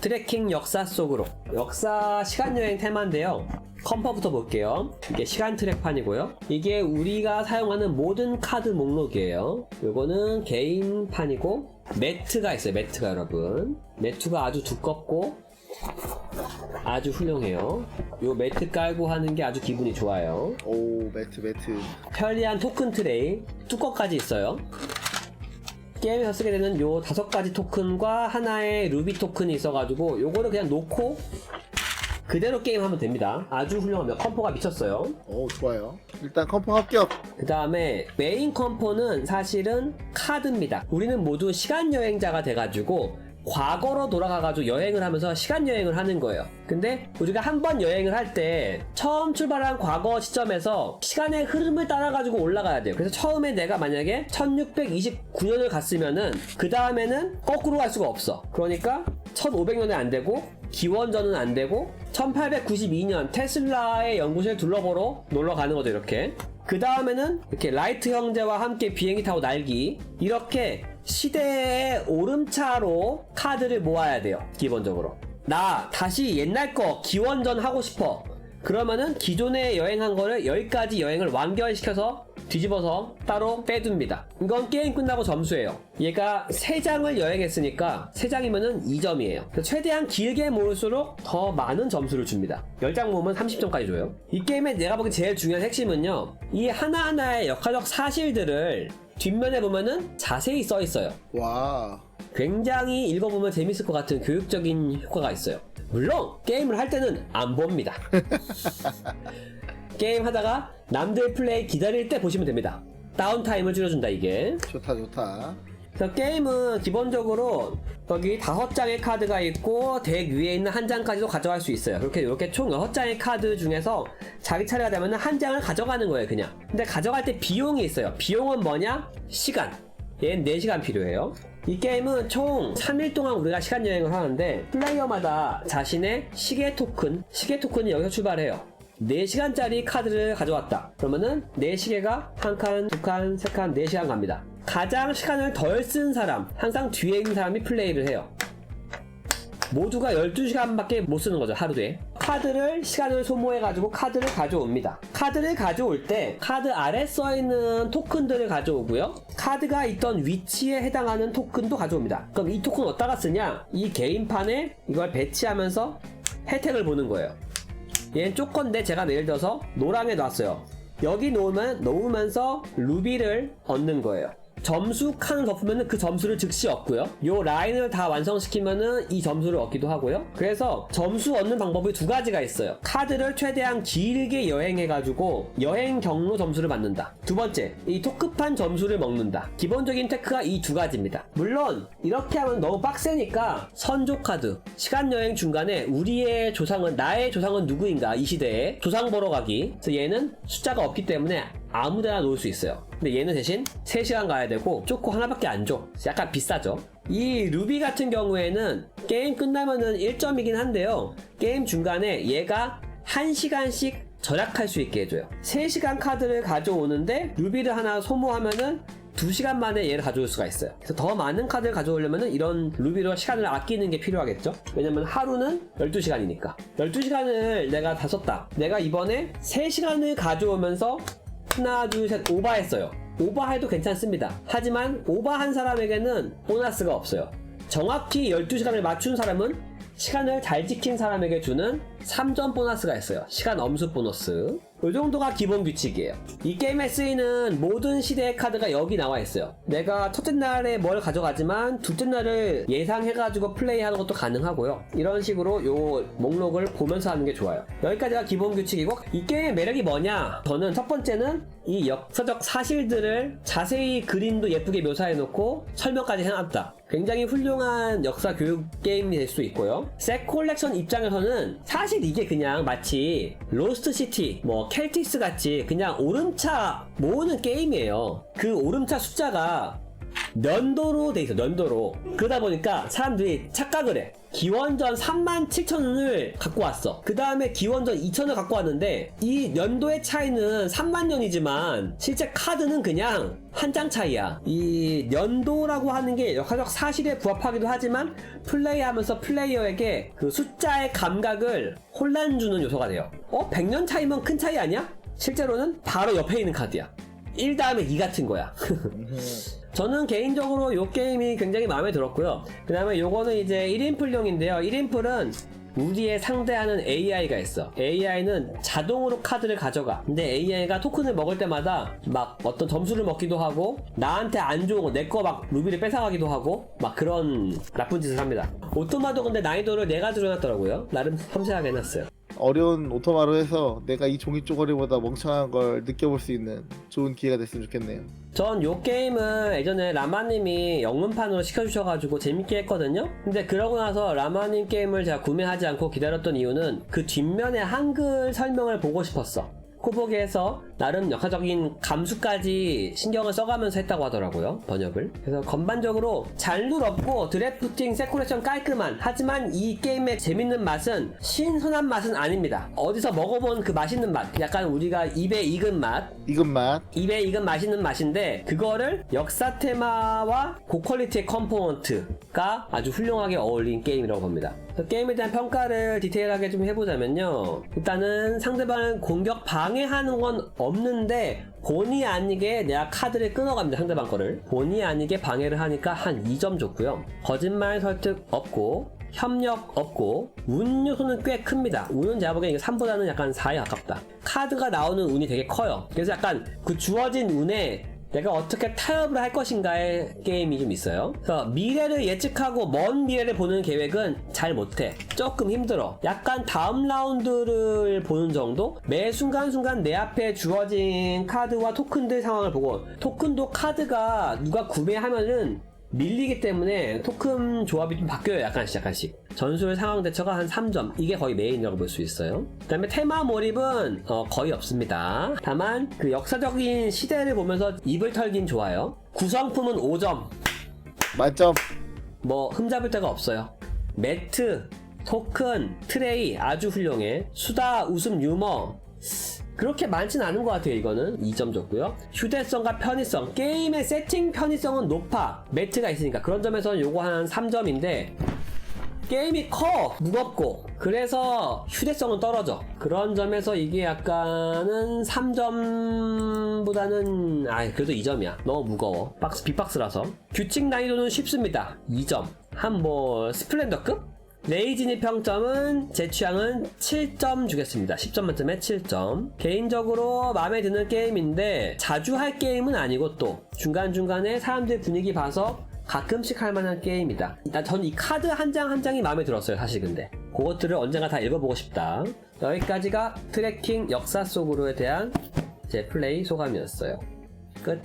트래킹 역사 속으로. 역사 시간여행 테마인데요. 컴퍼부터 볼게요. 이게 시간 트랙판이고요. 이게 우리가 사용하는 모든 카드 목록이에요. 요거는 개인판이고 매트가 있어요 매트가 여러분. 매트가 아주 두껍고 아주 훌륭해요. 요 매트 깔고 하는 게 아주 기분이 좋아요. 오 매트 매트. 편리한 토큰 트레이 뚜껑까지 있어요. 게임에서 쓰게 되는 요 다섯 가지 토큰과 하나의 루비 토큰이 있어가지고 요거를 그냥 놓고 그대로 게임하면 됩니다. 아주 훌륭합니다. 컴포가 미쳤어요. 오 좋아요 일단 컴퍼 합격 그 다음에 메인 컴포는 사실은 카드입니다. 우리는 모두 시간 여행자가 돼가지고 과거로 돌아가가지고 여행을 하면서 시간 여행을 하는 거예요. 근데 우리가 한 번 여행을 할 때 처음 출발한 과거 시점에서 시간의 흐름을 따라가지고 올라가야 돼요. 그래서 처음에 내가 만약에 1629년을 갔으면은 그 다음에는 거꾸로 갈 수가 없어. 그러니까 1500년에 안 되고 기원전은 안 되고 1892년 테슬라의 연구실 둘러보러 놀러 가는 거죠 이렇게 그 다음에는 이렇게 라이트 형제와 함께 비행기 타고 날기 이렇게 시대의 오름차로 카드를 모아야 돼요 기본적으로 나 다시 옛날 거 기원전 하고 싶어 그러면은 기존에 여행한 거를 여기까지 여행을 완결시켜서 뒤집어서 따로 빼둡니다. 이건 게임 끝나고 점수예요. 얘가 3장을 여행했으니까 3장이면은 2점이에요. 최대한 길게 모을수록 더 많은 점수를 줍니다. 10장 모으면 30점까지 줘요. 이 게임에 내가 보기 제일 중요한 핵심은요. 이 하나하나의 역할적 사실들을 뒷면에 보면은 자세히 써 있어요. 와 굉장히 읽어보면 재밌을 것 같은 교육적인 효과가 있어요. 물론 게임을 할 때는 안 봅니다. 게임 하다가 남들 플레이 기다릴 때 보시면 됩니다. 다운 타임을 줄여준다 이게. 좋다 좋다 그래서 게임은 기본적으로 여기 다섯 장의 카드가 있고 덱 위에 있는 한 장까지도 가져갈 수 있어요. 그렇게 이렇게 총 여섯 장의 카드 중에서 자기 차례가 되면 한 장을 가져가는 거예요, 그냥. 근데 가져갈 때 비용이 있어요. 비용은 뭐냐? 시간. 얘는 4시간 필요해요. 이 게임은 총 3일 동안 우리가 시간 여행을 하는데 플레이어마다 자신의 시계 토큰, 시계 토큰이 여기서 출발해요. 4시간짜리 카드를 가져왔다. 그러면은 4시계가 한 칸, 두 칸, 세 칸, 4시간 갑니다. 가장 시간을 덜 쓴 사람, 항상 뒤에 있는 사람이 플레이를 해요. 모두가 12시간밖에 못 쓰는 거죠, 하루에. 카드를 시간을 소모해 가지고 카드를 가져옵니다. 카드를 가져올 때 카드 아래 써 있는 토큰들을 가져오고요. 카드가 있던 위치에 해당하는 토큰도 가져옵니다. 그럼 이 토큰 어디다가 쓰냐? 이 게임판에 이걸 배치하면서 혜택을 보는 거예요. 얘는 조건데 제가 예를 들어서 노랑에 놨어요. 여기 놓으면 놓으면서 루비를 얻는 거예요. 점수 칸을 덮으면 그 점수를 즉시 얻고요. 요 라인을 다 완성시키면은 이 점수를 얻기도 하고요. 그래서 점수 얻는 방법이 두 가지가 있어요. 카드를 최대한 길게 여행해가지고 여행 경로 점수를 받는다. 두 번째, 이 토크판 점수를 먹는다. 기본적인 테크가 이 두 가지입니다. 물론 이렇게 하면 너무 빡세니까 선조 카드, 시간 여행 중간에 우리의 조상은 나의 조상은 누구인가 이 시대에 조상 보러 가기. 그래서 얘는 숫자가 없기 때문에 아무데나 놓을 수 있어요. 근데 얘는 대신 3시간 가야 되고 쪼코 하나밖에 안 줘. 약간 비싸죠. 이 루비 같은 경우에는 게임 끝나면은 1점이긴 한데요. 게임 중간에 얘가 1시간씩 절약할 수 있게 해줘요. 3시간 카드를 가져오는데 루비를 하나 소모하면은 2시간 만에 얘를 가져올 수가 있어요. 그래서 더 많은 카드를 가져오려면 이런 루비로 시간을 아끼는 게 필요하겠죠? 왜냐면 하루는 12시간이니까. 12시간을 내가 다 썼다. 내가 이번에 3시간을 가져오면서 하나, 둘, 셋, 오바했어요. 오바해도 괜찮습니다. 하지만 오바한 사람에게는 보너스가 없어요. 정확히 12시간을 맞춘 사람은 시간을 잘 지킨 사람에게 주는 3점 보너스가 있어요. 시간 엄수 보너스. 이 정도가 기본 규칙이에요. 이 게임에 쓰이는 모든 시대의 카드가 여기 나와 있어요. 내가 첫째 날에 뭘 가져가지만 둘째 날을 예상해가지고 플레이하는 것도 가능하고요. 이런 식으로 요 목록을 보면서 하는 게 좋아요. 여기까지가 기본 규칙이고 이 게임의 매력이 뭐냐? 저는 첫 번째는 이 역사적 사실들을 자세히 그림도 예쁘게 묘사해놓고 설명까지 해놨다. 굉장히 훌륭한 역사 교육 게임이 될 수 있고요. 색 콜렉션 입장에서는 사실 이게 그냥 마치 로스트 시티, 뭐 켈티스 같이 그냥 오름차 모으는 게임이에요. 그 오름차 숫자가 면도로 돼 있어 면도로. 그러다 보니까 사람들이 착각을 해. 기원전 3만 7천 원을 갖고 왔어. 그 다음에 기원전 2천을 갖고 왔는데 이 연도의 차이는 3만 년이지만 실제 카드는 그냥 한 장 차이야. 이 연도라고 하는 게 역사적 사실에 부합하기도 하지만 플레이하면서 플레이어에게 그 숫자의 감각을 혼란 주는 요소가 돼요. 어? 100년 차이면 큰 차이 아니야? 실제로는 바로 옆에 있는 카드야 1 다음에 2 같은 거야 저는 개인적으로 이 게임이 굉장히 마음에 들었고요. 그 다음에 요거는 이제 1인풀용인데요. 1인풀은 우리의 상대하는 AI가 있어. AI는 자동으로 카드를 가져가. 근데 AI가 토큰을 먹을 때마다 막 어떤 점수를 먹기도 하고 나한테 안 좋은 거, 내 거 막 루비를 뺏어가기도 하고 막 그런 나쁜 짓을 합니다. 오토마도 근데 난이도를 4가지로 해놨더라고요. 나름 섬세하게 해놨어요. 어려운 오토마로 해서 내가 이 종이 쪼가리보다 멍청한 걸 느껴볼 수 있는 좋은 기회가 됐으면 좋겠네요. 전 요 게임을 예전에 라마님이 영문판으로 시켜주셔가지고 재밌게 했거든요? 근데 그러고 나서 라마님 게임을 제가 구매하지 않고 기다렸던 이유는 그 뒷면에 한글 설명을 보고 싶었어. 코보기에서 나름 역사적인 감수까지 신경을 써가면서 했다고 하더라고요 번역을 그래서 전반적으로 잘룰 없고 드래프팅 세코레이션 깔끔한 하지만 이 게임의 재밌는 맛은 신선한 맛은 아닙니다 어디서 먹어본 그 맛있는 맛 약간 우리가 입에 익은 맛 익은 맛. 입에 익은 맛있는 맛인데 그거를 역사 테마와 고퀄리티의 컴포넌트가 아주 훌륭하게 어울린 게임이라고 봅니다. 그래서 게임에 대한 평가를 디테일하게 좀 해보자면요. 일단은 상대방을 공격 방해하는 건 없는데 본의 아니게 내가 카드를 끊어갑니다. 상대방 거를. 본의 아니게 방해를 하니까 한 2점 줬고요. 거짓말 설득 없고 협력 없고 운 요소는 꽤 큽니다. 운은 제가 보기엔 이게 3보다는 약간 4에 가깝다. 카드가 나오는 운이 되게 커요. 그래서 약간 그 주어진 운에 내가 어떻게 타협을 할 것인가의 게임이 좀 있어요. 그래서 미래를 예측하고 먼 미래를 보는 계획은 잘 못해. 조금 힘들어. 약간 다음 라운드를 보는 정도? 매 순간순간 내 앞에 주어진 카드와 토큰들 상황을 보고 토큰도 카드가 누가 구매하면은 밀리기 때문에 토큰 조합이 좀 바뀌어요 약간씩 약간씩. 전술 상황 대처가 한 3점. 이게 거의 메인이라고 볼 수 있어요. 그 다음에 테마 몰입은 어, 거의 없습니다. 다만 그 역사적인 시대를 보면서 입을 털긴 좋아요. 구성품은 5점. 만점. 뭐 흠잡을 데가 없어요. 매트 토큰 트레이 아주 훌륭해. 수다 웃음 유머 그렇게 많진 않은 것 같아요 이거는. 2점 줬고요. 휴대성과 편의성. 게임의 세팅 편의성은 높아. 매트가 있으니까. 그런 점에서는 요거 한 3점인데 게임이 커. 무겁고. 그래서 휴대성은 떨어져. 그런 점에서 이게 약간은 3점보다는 아 그래도 2점이야. 너무 무거워. 박스 빅박스라서. 규칙 난이도는 쉽습니다. 2점. 한 뭐 스플렌더급 레이진의 평점은 제 취향은 7점 주겠습니다. 10점 만점에 7점. 개인적으로 마음에 드는 게임인데 자주 할 게임은 아니고 또 중간중간에 사람들 분위기 봐서 가끔씩 할 만한 게임이다. 일단 전 이 카드 한 장 한 장이 마음에 들었어요. 사실 근데. 그것들을 언젠가 다 읽어보고 싶다. 여기까지가 트래킹 역사 속으로에 대한 제 플레이 소감이었어요. 끝.